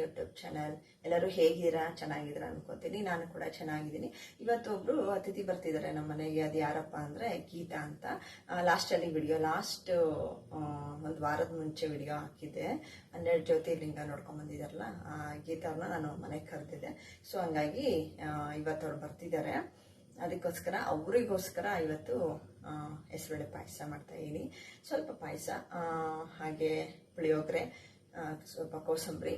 YouTube channel ಎಲ್ಲರೂ ಹೇಗಿದ್ದೀರಾ? ಚೆನ್ನಾಗಿದ್ದೀರಾ ಅನ್ಕೋತೀನಿ. ನಾನು ಕೂಡ ಚೆನ್ನಾಗಿದ್ದೀನಿ. ಇವತ್ತು ಒಬ್ರು ಅತಿಥಿ ಬರ್ತಿದ್ದಾರೆ ನಮ್ಮ ಮನೆಗೆ. ಅದು ಯಾರಪ್ಪ ಅಂದರೆ ಗೀತಾ ಅಂತ. ಲಾಸ್ಟಲ್ಲಿ ವಿಡಿಯೋ ಲಾಸ್ಟ್ ಒಂದು ವಾರದ ಮುಂಚೆ ವಿಡಿಯೋ ಹಾಕಿದ್ದೆ. ಹನ್ನೆರಡು ಜ್ಯೋತಿರ್ಲಿಂಗ ನೋಡ್ಕೊಂಡ್ ಬಂದಿದಾರಲ್ಲ ಆ, ಗೀತಾ ಅವ್ರನ್ನ ನಾನು ಮನೆಗೆ ಕರೆದಿದ್ದೆ. ಸೊ ಹಂಗಾಗಿ ಇವತ್ತು ಅವ್ರು ಬರ್ತಿದ್ದಾರೆ. ಅದಕ್ಕೋಸ್ಕರ, ಅವರಿಗೋಸ್ಕರ ಇವತ್ತು ಹೆಸರುಬೇಳೆ ಪಾಯಸ ಮಾಡ್ತಾ ಇದ್ದೀನಿ ಸ್ವಲ್ಪ ಪಾಯಸ ಹಾಗೆ ಪುಳಿಯೋಗರೆ ಸ್ವಲ್ಪ ಕೋಸಂಬರಿ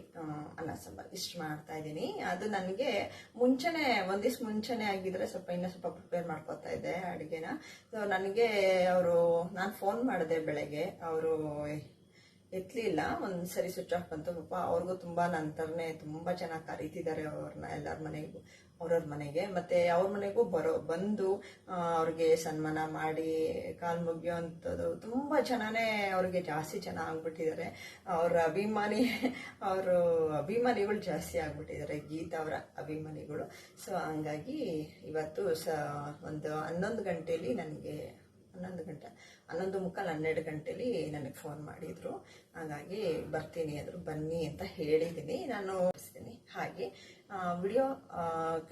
ಅನ್ನ ಸಾಂಬಾರು ಇಷ್ಟು ಮಾಡ್ತಾ ಇದ್ದೀನಿ. ಅದು ನನಗೆ ಮುಂಚೆನೆ ಮುಂಚೆನೇ ಮುಂಚೆನೆ ಆಗಿದ್ರೆ ಸ್ವಲ್ಪ ಇನ್ನೂ ಸ್ವಲ್ಪ ಪ್ರಿಪೇರ್ ಮಾಡ್ಕೊತಾ ಇದ್ದೆ ಅಡುಗೆನ. ಸೊ ನನಗೆ ಅವರು, ನಾನು ಫೋನ್ ಮಾಡಿದೆ ಬೆಳಗ್ಗೆ. ಅವರು ಎತ್ತಲಿಲ್ಲ ಒಂದು ಸರಿ ಸ್ವಿಚ್ ಆಫ್ ಬಂತು, ಪಾಪ ಅವ್ರಿಗೂ ತುಂಬಾ ಥರನೇ ತುಂಬಾ ಚೆನ್ನಾಗಿ ಕರೀತಿದ್ದಾರೆ ಅವ್ರನ್ನ ಎಲ್ಲರ ಮನೆಗೂ, ಅವ್ರವ್ರ ಮನೆಗೆ. ಮತ್ತೆ ಅವ್ರ ಮನೆಗೂ ಬರೋ, ಬಂದು ಅವ್ರಿಗೆ ಸನ್ಮಾನ ಮಾಡಿ, ಕಾಲು ಮುಗಿಯೋ ಅಂಥದ್ದು ತುಂಬಾ ಚೆನ್ನಾನೇ ಅವ್ರಿಗೆ ಜಾಸ್ತಿ ಜನ ಆಗ್ಬಿಟ್ಟಿದ್ದಾರೆ. ಅವ್ರ ಅಭಿಮಾನಿ, ಅವರು ಅಭಿಮಾನಿಗಳು ಜಾಸ್ತಿ ಆಗ್ಬಿಟ್ಟಿದ್ದಾರೆ, ಗೀತಾ ಅವರ ಅಭಿಮಾನಿಗಳು. ಸೊ ಹಂಗಾಗಿ ಇವತ್ತು ಸ, ಒಂದು ಹನ್ನೊಂದು ಗಂಟೆಯಲ್ಲಿ ನನಗೆ ಹನ್ನೊಂದು ಗಂಟೆ, ಹನ್ನೊಂದು ಮುಕ್ಕಾಲು ಹನ್ನೆರಡು ಗಂಟೆಲಿ ನನಗೆ ಫೋನ್ ಮಾಡಿದ್ರು. ಹಾಗಾಗಿ ಬರ್ತೀನಿ ಅಂದ್ರು ಬನ್ನಿ ಅಂತ ಹೇಳಿದ್ದೀನಿ ನಾನು ಹಾಗೆ ವಿಡಿಯೋ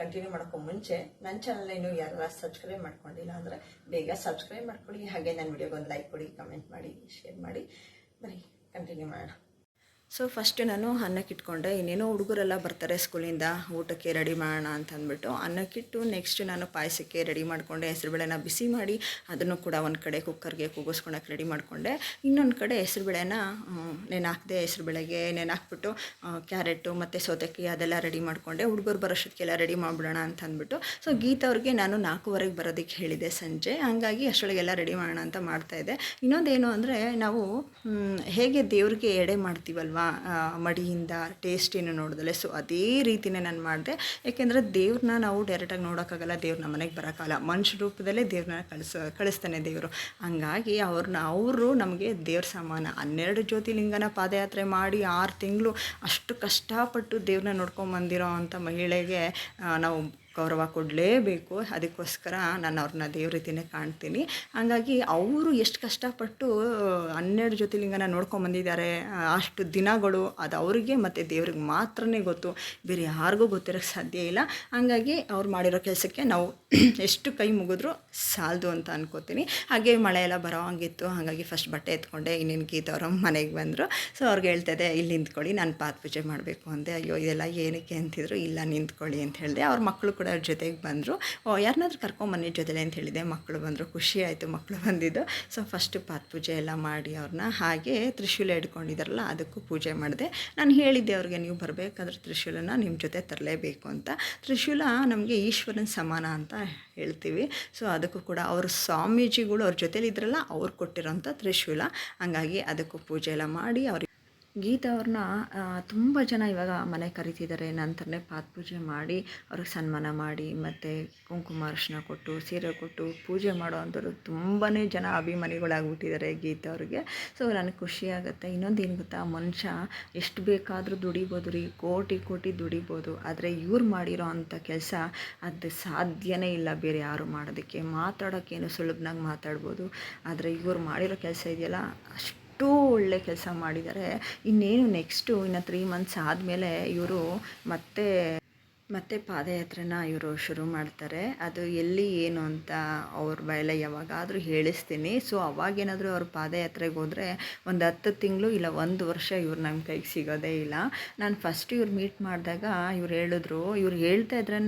ಕಂಟಿನ್ಯೂ ಮಾಡೋಕ್ಕೂ ಮುಂಚೆ ನನ್ನ ಚಾನಲ್ ಇನ್ನು ಯಾರು ಸಬ್ಸ್ಕ್ರೈಬ್ ಮಾಡ್ಕೊಂಡಿಲ್ಲ ಅಂದರೆ ಬೇಗ ಸಬ್ಸ್ಕ್ರೈಬ್ ಮಾಡ್ಕೊಳ್ಳಿ. ಹಾಗೆ ನನ್ನ ವಿಡಿಯೋಗೆ ಒಂದು ಲೈಕ್ ಕೊಡಿ ಕಮೆಂಟ್ ಮಾಡಿ ಶೇರ್ ಮಾಡಿ. ಬರೀ ಕಂಟಿನ್ಯೂ ಮಾಡೋಣ. ಸೊ ಫಸ್ಟ್ ನಾನು ಅನ್ನಕ್ಕೆ ಇಟ್ಕೊಂಡೆ. ಇನ್ನೇನೋ ಹುಡುಗರೆಲ್ಲ ಬರ್ತಾರೆ ಸ್ಕೂಲಿಂದ, ಊಟಕ್ಕೆ ರೆಡಿ ಮಾಡೋಣ ಅಂತ ಅಂದ್ಬಿಟ್ಟು ಅನ್ನಕ್ಕಿಟ್ಟು ನೆಕ್ಸ್ಟ್ ನಾನು ಪಾಯಸಕ್ಕೆ ರೆಡಿ ಮಾಡಿಕೊಂಡೆ. ಹೆಸರುಬೇಳೆನ ಬಿಸಿ ಮಾಡಿ ಅದನ್ನು ಕೂಡ ಒಂದು ಕಡೆ ಕುಕ್ಕರ್ಗೆ ಕೂಗಿಸ್ಕೊಳಕ್ಕೆ ರೆಡಿ ಮಾಡಿಕೊಂಡೆ. ಇನ್ನೊಂದು ಕಡೆ ಹೆಸರುಬೇಳೆನ ನೆನೆ ಹಾಕಿದೆ ಹೆಸರುಬೇಳೆಗೆ ನೆನೆ ಹಾಕ್ಬಿಟ್ಟು ಕ್ಯಾರೆಟು ಮತ್ತು ಸೌತೆಕಾಯಿ ಅದೆಲ್ಲ ರೆಡಿ ಮಾಡಿಕೊಂಡೆ. ಹುಡುಗರು ಬರೋಷ್ಟಕ್ಕೆಲ್ಲ ರೆಡಿ ಮಾಡಿಬಿಡೋಣ ಅಂತ ಅಂದ್ಬಿಟ್ಟು ಸೊ ಗೀತ ಅವ್ರಿಗೆ ನಾನು ನಾಲ್ಕೂವರೆಗೆ ಬರೋದಕ್ಕೆ ಹೇಳಿದೆ ಸಂಜೆ. ಹಾಗಾಗಿ ಅಷ್ಟೊಳಗೆಲ್ಲ ರೆಡಿ ಮಾಡೋಣ ಅಂತ ಮಾಡ್ತಾಯಿದ್ದೆ ಇನ್ನೊಂದೇನು ಅಂದರೆ ನಾವು ಹೇಗೆ ದೇವ್ರಿಗೆ ಎಡೆ ಮಾಡ್ತೀವಲ್ವಾ ಆ, ಮಡಿಯಿಂದ ಟೇಸ್ಟಿನೂ ನೋಡಿದಲೆ ಸೊ ಅದೇ ರೀತಿನೇ ನಾನು ಮಾಡಿದೆ. ಯಾಕೆಂದರೆ ದೇವ್ರನ್ನ ನಾವು ಡೈರೆಕ್ಟಾಗಿ ನೋಡೋಕ್ಕಾಗಲ್ಲ ದೇವ್ರ ನಮ್ಮ ಮನೆಗೆ ಬರೋಕ್ಕಾಗಲ್ಲ. ಮನುಷ್ಯ ರೂಪದಲ್ಲೇ ದೇವ್ರನ್ನ ಕಳಿಸ ಕಳಿಸ್ತಾನೆ ದೇವರು. ಹಂಗಾಗಿ ಅವ್ರನ್ನ ಅವರು ನಮಗೆ ದೇವ್ರ ಸಮಾನ. ಹನ್ನೆರಡು ಜ್ಯೋತಿಲಿಂಗನ ಪಾದಯಾತ್ರೆ ಮಾಡಿ ಆರು ತಿಂಗಳು ಅಷ್ಟು ಕಷ್ಟಪಟ್ಟು ದೇವ್ರನ್ನ ನೋಡ್ಕೊಂಬಂದಿರೋ ಅಂಥ ಮಹಿಳೆಗೆ ನಾವು ಗೌರವ ಕೊಡಲೇಬೇಕು. ಅದಕ್ಕೋಸ್ಕರ ನಾನು ಅವ್ರನ್ನ ದೇವ್ರ ರೀತಿಯೇ ಕಾಣ್ತೀನಿ. ಹಾಗಾಗಿ ಅವರು ಎಷ್ಟು ಕಷ್ಟಪಟ್ಟು, ಹನ್ನೆರಡು ಜ್ಯೋತಿರ್ಲಿಂಗನ ನೋಡ್ಕೊಂಬಂದಿದ್ದಾರೆ ಅಷ್ಟು ದಿನಗಳು ಅದು ಅವರಿಗೆ ಮತ್ತು ದೇವ್ರಿಗೆ ಮಾತ್ರನೇ ಗೊತ್ತು. ಬೇರೆ ಯಾರಿಗೂ ಗೊತ್ತಿರೋಕ್ಕೆ ಸಾಧ್ಯ ಇಲ್ಲ. ಹಾಗಾಗಿ ಅವ್ರು ಮಾಡಿರೋ ಕೆಲಸಕ್ಕೆ ನಾವು ಎಷ್ಟು ಕೈ ಮುಗಿದ್ರು ಸಾಲದು ಅಂತ ಅನ್ಕೋತೀನಿ. ಹಾಗೆ ಮಳೆ ಎಲ್ಲ ಬರೋ ಹಂಗಿತ್ತು, ಹಾಗಾಗಿ ಫಸ್ಟ್ ಬಟ್ಟೆ ಎತ್ಕೊಂಡೆ, ಇನ್ನೇನು ಗೀತವ್ರ ಮನೆಗೆ ಬಂದರು. ಸೊ ಅವ್ರಿಗೆ ಹೇಳ್ತದೆ ಇಲ್ಲಿ ನಿಂತ್ಕೊಳ್ಳಿ, ನಾನು ಪಾತ್ ಪೂಜೆ ಮಾಡಬೇಕು ಅಂದೆ. ಅಯ್ಯೋ, ಇದೆಲ್ಲ ಏನಕ್ಕೆ ಅಂತಿದ್ರು? ಇಲ್ಲ, ನಿಂತ್ಕೊಳ್ಳಿ, ಅಂತ ಹೇಳಿದೆ. ಅವ್ರ ಮಕ್ಕಳು ಕೂಡ ಅವ್ರ ಜೊತೆಗೆ ಬಂದರು. ಯಾರನ್ನಾದ್ರೂ ಕರ್ಕೊಂಬನ್ನಿ ಜೊತೆಲೆ ಅಂತ ಹೇಳಿದೆ ಮಕ್ಕಳು ಬಂದರು, ಖುಷಿ ಆಯಿತು ಮಕ್ಕಳು ಬಂದಿದ್ದು. ಸೊ ಫಸ್ಟು ಪಾತ್ ಪೂಜೆ ಎಲ್ಲ ಮಾಡಿ ಅವ್ರನ್ನ ಹಾಗೆ ತ್ರಿಶೂಲ ಹಿಡ್ಕೊಂಡಿದ್ದಾರಲ್ಲ ಅದಕ್ಕೂ ಪೂಜೆ ಮಾಡಿದೆ. ನಾನು ಹೇಳಿದ್ದೆ ಅವ್ರಿಗೆ, ನೀವು ಬರಬೇಕಾದ್ರೆ ತ್ರಿಶೂಲನ ನಿಮ್ಮ ಜೊತೆ ತರಲೇಬೇಕು ಅಂತ. ತ್ರಿಶೂಲ ನಮಗೆ ಈಶ್ವರನ ಸಮಾನ ಅಂತ ಹೇಳ್ತೀವಿ. ಸೊ ಅದಕ್ಕೂ ಕೂಡ ಅವ್ರ ಸ್ವಾಮೀಜಿಗಳು ಅವ್ರ ಜೊತೇಲಿ ಇದ್ರಲ್ಲ, ಅವ್ರು ಕೊಟ್ಟಿರೋಂಥ ತ್ರಿಶೂಲ. ಹಂಗಾಗಿ ಅದಕ್ಕೂ ಪೂಜೆ ಎಲ್ಲ ಮಾಡಿ ಅವ್ರಿಗೆ ಗೀತಾ ಅವ್ರನ್ನ ತುಂಬ ಜನ ಇವಾಗ ಮನೆ ಕರಿತಿದ್ದಾರೆ ನಂತರನೇ ಪಾದಪೂಜೆ ಮಾಡಿ, ಅವ್ರಿಗೆ ಸನ್ಮಾನ ಮಾಡಿ, ಮತ್ತು ಕುಂಕುಮ ಅರಿಶಿನ ಕೊಟ್ಟು, ಸೀರೆ ಕೊಟ್ಟು ಪೂಜೆ ಮಾಡೋ ಅಂಥವ್ರು ತುಂಬಾ ಜನ ಅಭಿಮಾನಿಗಳಾಗ್ಬಿಟ್ಟಿದ್ದಾರೆ ಗೀತಾ ಅವ್ರಿಗೆ. ಸೊ ನನಗೆ ಖುಷಿ ಆಗುತ್ತೆ. ಇನ್ನೊಂದು ಏನು ಗೊತ್ತಾ? ಮನುಷ್ಯ ಎಷ್ಟು ಬೇಕಾದರೂ ದುಡಿಬೋದು ರೀ. ಕೋಟಿ ಕೋಟಿ ದುಡಿಬೋದು. ಆದರೆ ಇವ್ರು ಮಾಡಿರೋ ಅಂಥ ಕೆಲಸ ಅದು ಸಾಧ್ಯನೇ ಇಲ್ಲ ಬೇರೆ ಯಾರು ಮಾಡೋದಕ್ಕೆ. ಮಾತಾಡೋಕ್ಕೇನು ಸುಲಭನಾಗಿ ಮಾತಾಡ್ಬೋದು. ಆದರೆ ಇವ್ರು ಮಾಡಿರೋ ಕೆಲಸ ಇದೆಯಲ್ಲ, ಅಷ್ಟು ಅಷ್ಟು ಒಳ್ಳೆ ಕೆಲಸ ಮಾಡಿದ್ದಾರೆ. ಇನ್ನೇನು ನೆಕ್ಸ್ಟು ಇನ್ನು ತ್ರೀ ಮಂತ್ಸ್ ಆದಮೇಲೆ ಇವರು ಮತ್ತೆ ಮತ್ತೆ ಪಾದಯಾತ್ರೆನ ಇವರು ಶುರು ಮಾಡ್ತಾರೆ. ಅದು ಎಲ್ಲಿ, ಏನು ಅಂತ ಅವ್ರ ಬಾಯಲ್ಲೇ ಯಾವಾಗಾದರೂ ಹೇಳಿಸ್ತೀನಿ. ಸೊ ಅವಾಗೇನಾದರೂ ಅವ್ರ ಪಾದಯಾತ್ರೆಗೆ ಹೋದರೆ ಒಂದು ಹತ್ತು ತಿಂಗಳು ಇಲ್ಲ ಒಂದು ವರ್ಷ ಇವ್ರು ನಮ್ಮ ಕೈಗೆ ಸಿಗೋದೇ ಇಲ್ಲ. ನಾನು ಫಸ್ಟ್ ಇವ್ರು ಮೀಟ್ ಮಾಡಿದಾಗ ಇವ್ರು ಹೇಳಿದ್ರು. ಇವ್ರು ಹೇಳ್ತಾ ಇದ್ರೇ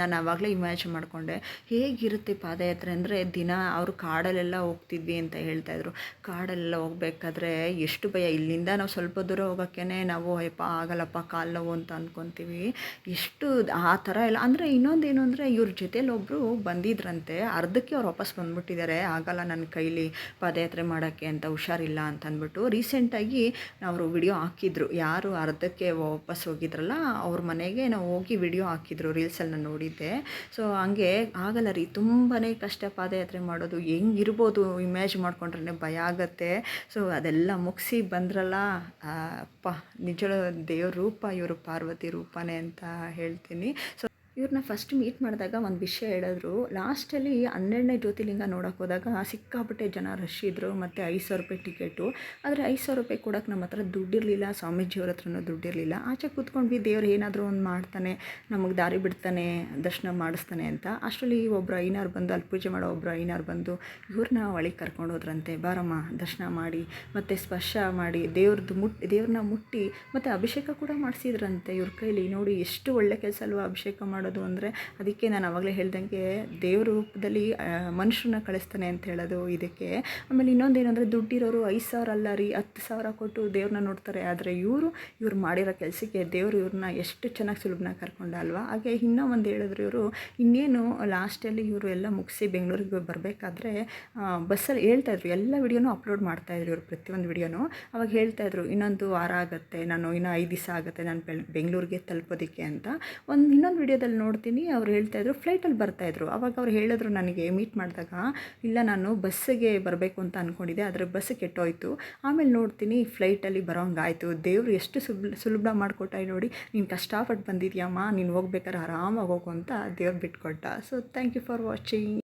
ನಾನು ಆವಾಗಲೇ ಇಮ್ಯಾಜಿನ್ ಮಾಡಿಕೊಂಡೆ. ಹೇಗಿರುತ್ತೆ ಪಾದಯಾತ್ರೆ ಅಂದರೆ ದಿನ ಅವರು ಕಾಡಲ್ಲೆಲ್ಲ ಹೋಗ್ತಿದ್ವಿ ಅಂತ ಹೇಳ್ತಾಯಿದ್ರು ಕಾಡಲ್ಲೆಲ್ಲ ಹೋಗ್ಬೇಕಾದ್ರೆ ಎಷ್ಟು ಭಯ. ಇಲ್ಲಿಂದ ನಾವು ಸ್ವಲ್ಪ ದೂರ ಹೋಗೋಕ್ಕೇ ನಾವು, ಅಯ್ಯಪ್ಪ, ಆಗಲ್ಲಪ್ಪ, ಕಾಲು ನೋವು ಅಂತ ಅಂದ್ಕೊತೀವಿ ಎಷ್ಟು ಆ ಥರ ಎಲ್ಲ. ಅಂದರೆ ಇನ್ನೊಂದೇನು ಅಂದರೆ ಇವ್ರ ಜೊತೇಲಿ ಒಬ್ಬರು ಬಂದಿದ್ರಂತೆ. ಅರ್ಧಕ್ಕೆ ಅವ್ರು ವಾಪಸ್ ಬಂದ್ಬಿಟ್ಟಿದ್ದಾರೆ. ಆಗಲ್ಲ ನನ್ನ ಕೈಲಿ ಪಾದಯಾತ್ರೆ ಮಾಡೋಕ್ಕೆ ಅಂತ ಹುಷಾರಿಲ್ಲ ಅಂತ ಅಂದ್ಬಿಟ್ಟು ರೀಸೆಂಟಾಗಿ ಅವರು ವಿಡಿಯೋ ಹಾಕಿದ್ರು. ಯಾರು ಅರ್ಧಕ್ಕೆ ವಾಪಸ್ ಹೋಗಿದ್ರಲ್ಲ, ಅವ್ರ ಮನೆಗೆ ನಾವು ಹೋಗಿ ವಿಡಿಯೋ ಹಾಕಿದ್ರು ರೀಲ್ಸಲ್ಲಿ ನಾನು ನೋಡಿದ್ದೆ. ಸೊ ಹಂಗೆ ಆಗಲ್ಲ ರೀ. ತುಂಬಾ ಕಷ್ಟ ಪಾದಯಾತ್ರೆ ಮಾಡೋದು. ಹೆಂಗಿರ್ಬೋದು ಇಮ್ಯಾಜ್ ಮಾಡ್ಕೊಂಡ್ರೆ ಭಯ ಆಗತ್ತೆ. ಸೊ ಅದೆಲ್ಲ ಮುಗಿಸಿ ಬಂದ್ರಲ್ಲ ಅಪ್ಪ ನಿಜ ದೇವ್ರ ರೂಪ, ಇವರು ಪಾರ್ವತಿ ರೂಪನೇ ಅಂತ ಹೇಳ್ತೀನಿ. ಸೊ ಇವ್ರನ್ನ ಫಸ್ಟ್ ಮೀಟ್ ಮಾಡಿದಾಗ ಒಂದು ವಿಷಯ ಹೇಳಿದ್ರು. ಲಾಸ್ಟಲ್ಲಿ ಹನ್ನೆರಡನೇ ಜ್ಯೋತಿಲಿಂಗ ನೋಡೋಕೆ ಹೋದಾಗ ಸಿಕ್ಕಾಪಟ್ಟೆ ಜನ ರಶ್ ಇದ್ದರು ಮತ್ತು ಐದು ಸಾವಿರ ರೂಪಾಯಿ ಟಿಕೆಟು ಆದರೆ ಐದು ಸಾವಿರ ರೂಪಾಯಿ ಕೊಡೋಕೆ ನಮ್ಮ ಹತ್ರ ದುಡ್ಡಿರಲಿಲ್ಲ, ಸ್ವಾಮೀಜಿಯವ್ರ ಹತ್ರನೂ ದುಡ್ಡಿರಲಿಲ್ಲ. ಆಚೆ ಕೂತ್ಕೊಂಡ್ವಿ, ದೇವ್ರು ಏನಾದರೂ ಒಂದು ಮಾಡ್ತಾನೆ, ನಮಗೆ ದಾರಿ ಬಿಡ್ತಾನೆ, ದರ್ಶನ ಮಾಡಿಸ್ತಾನೆ ಅಂತ. ಅಷ್ಟರಲ್ಲಿ ಒಬ್ಬರು ಐನಾರು ಬಂದು, ಅಲ್ಲಿ ಪೂಜೆ ಮಾಡೋ ಒಬ್ಬರು ಐನಾರು ಬಂದು ಇವ್ರನ್ನ ಒಳಗೆ ಕರ್ಕೊಂಡು ಹೋದ್ರಂತೆ, ಬಾರಮ್ಮ, ದರ್ಶನ ಮಾಡಿ, ಮತ್ತು ಸ್ಪರ್ಶ ಮಾಡಿ ದೇವ್ರದ್ದು ಮುಟ್ ದೇವ್ರನ್ನ ಮುಟ್ಟಿ, ಮತ್ತು ಅಭಿಷೇಕ ಕೂಡ ಮಾಡಿಸಿದ್ರಂತೆ ಇವ್ರ ಕೈಲಿ. ನೋಡಿ, ಎಷ್ಟು ಒಳ್ಳೆ ಕೆಲಸ ಅಲ್ವಾ ಅಭಿಷೇಕ ಮಾಡೋದು. ಅಂದರೆ ಅದಕ್ಕೆ ನಾನು ಆವಾಗಲೇ ಹೇಳ್ದಂಗೆ ದೇವ್ರ ರೂಪದಲ್ಲಿ ಮನುಷ್ಯರನ್ನ ಕಳಿಸ್ತಾನೆ ಅಂತ ಹೇಳೋದು ಇದಕ್ಕೆ. ಆಮೇಲೆ ಇನ್ನೊಂದೇನೆಂದರೆ ದುಡ್ಡಿರೋರು ಐದು ಸಾವಿರ ಅಲ್ಲ ರೀ, ಹತ್ತು ಸಾವಿರ ಕೊಟ್ಟು ದೇವ್ರನ್ನ ನೋಡ್ತಾರೆ. ಆದರೆ ಇವರು, ಇವ್ರು ಮಾಡಿರೋ ಕೆಲಸಕ್ಕೆ ದೇವರು ಇವ್ರನ್ನ ಎಷ್ಟು ಚೆನ್ನಾಗಿ ಸುಲಭನ ಕರ್ಕೊಂಡ ಅಲ್ವಾ? ಹಾಗೆ ಇನ್ನೂ ಒಂದು ಹೇಳಿದ್ರು ಇವರು, ಇನ್ನೇನು ಲಾಸ್ಟಲ್ಲಿ ಇವರು ಎಲ್ಲ ಮುಗಿಸಿ ಬೆಂಗಳೂರಿಗೆ ಬರಬೇಕಾದ್ರೆ ಬಸ್ಸಲ್ಲಿ ಹೇಳ್ತಾ ಇದ್ರು. ಎಲ್ಲ ವಿಡಿಯೋನೂ ಅಪ್ಲೋಡ್ ಮಾಡ್ತಾಯಿದ್ರು ಇವರು ಪ್ರತಿಯೊಂದು ವಿಡಿಯೋನೂ. ಅವಾಗ ಹೇಳ್ತಾ ಇದ್ರು, ಇನ್ನೊಂದು ವಾರ ಆಗುತ್ತೆ, ನಾನು ಇನ್ನೂ ಐದು ದಿವಸ ಆಗುತ್ತೆ, ನಾನು ಬೆಂಗಳೂರಿಗೆ ತಲುಪೋದಕ್ಕೆ ಅಂತ. ಒಂದು ಇನ್ನೊಂದು ವಿಡಿಯೋದಲ್ಲಿ ನೋಡ್ತೀನಿ. ಅವ್ರು ಹೇಳ್ತಾಯಿದ್ರು ಫ್ಲೈಟಲ್ಲಿ ಬರ್ತಾಯಿದ್ರು ಅವಾಗ ಅವ್ರು ಹೇಳಿದ್ರು ನನಗೆ ಮೀಟ್ ಮಾಡಿದಾಗ, ಇಲ್ಲ ನಾನು ಬಸ್ಸಿಗೆ ಬರಬೇಕು ಅಂತ ಅಂದ್ಕೊಂಡಿದ್ದೆ ಆದರೆ ಬಸ್ ಕೆಟ್ಟೋಯ್ತು. ಆಮೇಲೆ ನೋಡ್ತೀನಿ ಫ್ಲೈಟಲ್ಲಿ ಬರೋಂಗಾಯಿತು. ದೇವರು ಎಷ್ಟು ಸುಲಭ ಸುಲಭ ಮಾಡಿಕೊಟ್ಟ ನೋಡಿ, ನೀನು ಕಷ್ಟಪಟ್ಟು ಬಂದಿದ್ಯಮ್ಮ, ನೀನು ಹೋಗ್ಬೇಕಾದ್ರೆ ಆರಾಮಾಗಿ ಹೋಗು ಅಂತ ದೇವ್ರು ಬಿಟ್ಕೊಟ್ಟ. So thank you for watching